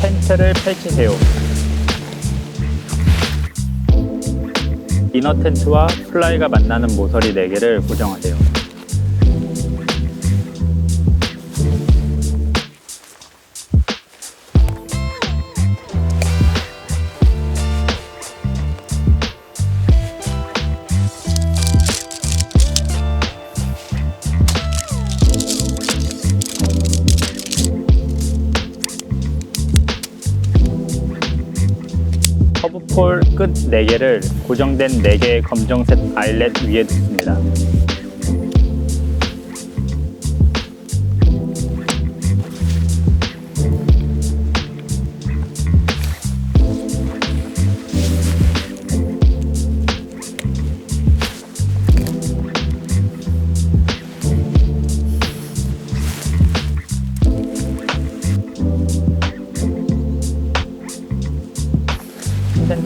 텐트를 펼치세요. 이너 텐트와 플라이가 만나는 모서리 4개를 고정하세요. 폴 끝 4개를 고정된 4개의 검정색 아일렛 위에 두습니다.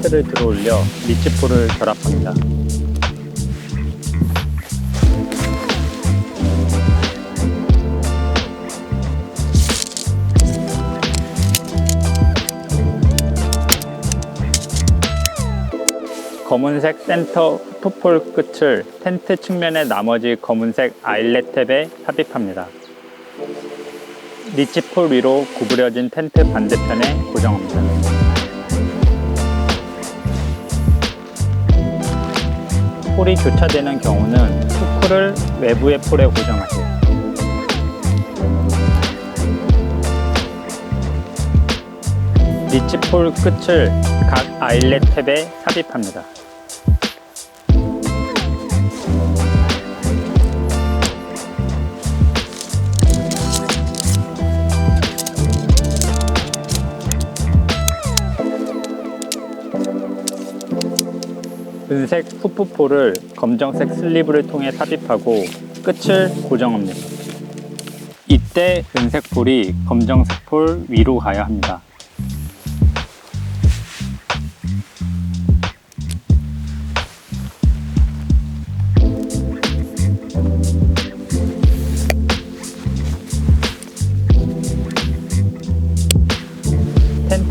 텐트를 들어올려 리치폴을 결합합니다. 검은색 센터 후프폴 끝을 텐트 측면의 나머지 검은색 아일렛 탭에 삽입합니다. 리치폴 위로 구부려진 텐트 반대편에 고정합니다. 폴이 교차되는 경우는 후크를 외부의 폴에 고정하세요. 리치폴 끝을 각 아일렛 탭에 삽입합니다. 은색 후프폴을 검정색 슬리브를 통해 삽입하고 끝을 고정합니다. 이때 은색 폴이 검정색 폴 위로 가야 합니다.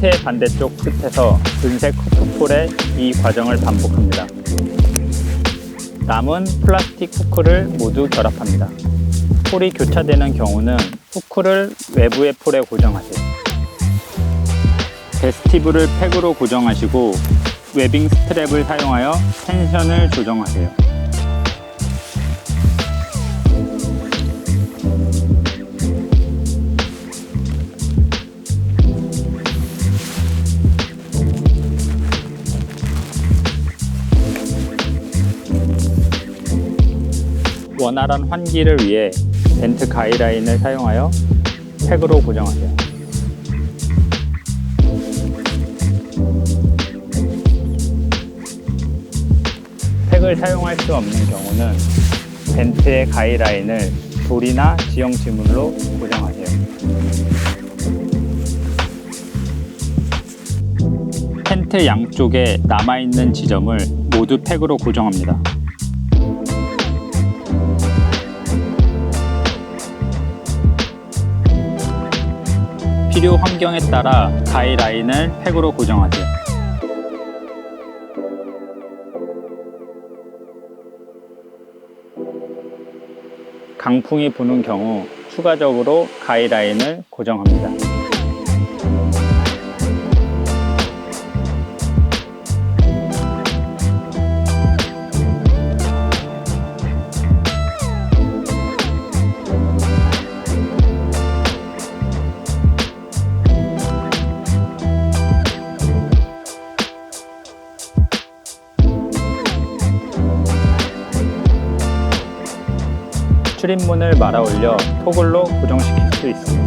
텐트의 반대쪽 끝에서 은색 후크폴의 이 과정을 반복합니다. 남은 플라스틱 후크를 모두 결합합니다. 폴이 교차되는 경우는 후크를 외부의 폴에 고정하세요. 베스티브를 팩으로 고정하시고 웨빙 스트랩을 사용하여 텐션을 조정하세요. 원활한 환기를 위해 벤트 가이라인을 사용하여 팩으로 고정하세요. 팩을 사용할 수 없는 경우는 벤트의 가이라인을 돌이나 지형 지물로 고정하세요. 텐트 양쪽에 남아있는 지점을 모두 팩으로 고정합니다. 필요 환경에 따라 가이 라인을 팩으로 고정하세요. 강풍이 부는 경우 추가적으로 가이 라인을 고정합니다. 출입문을 말아 올려 토글로 고정시킬 수 있습니다.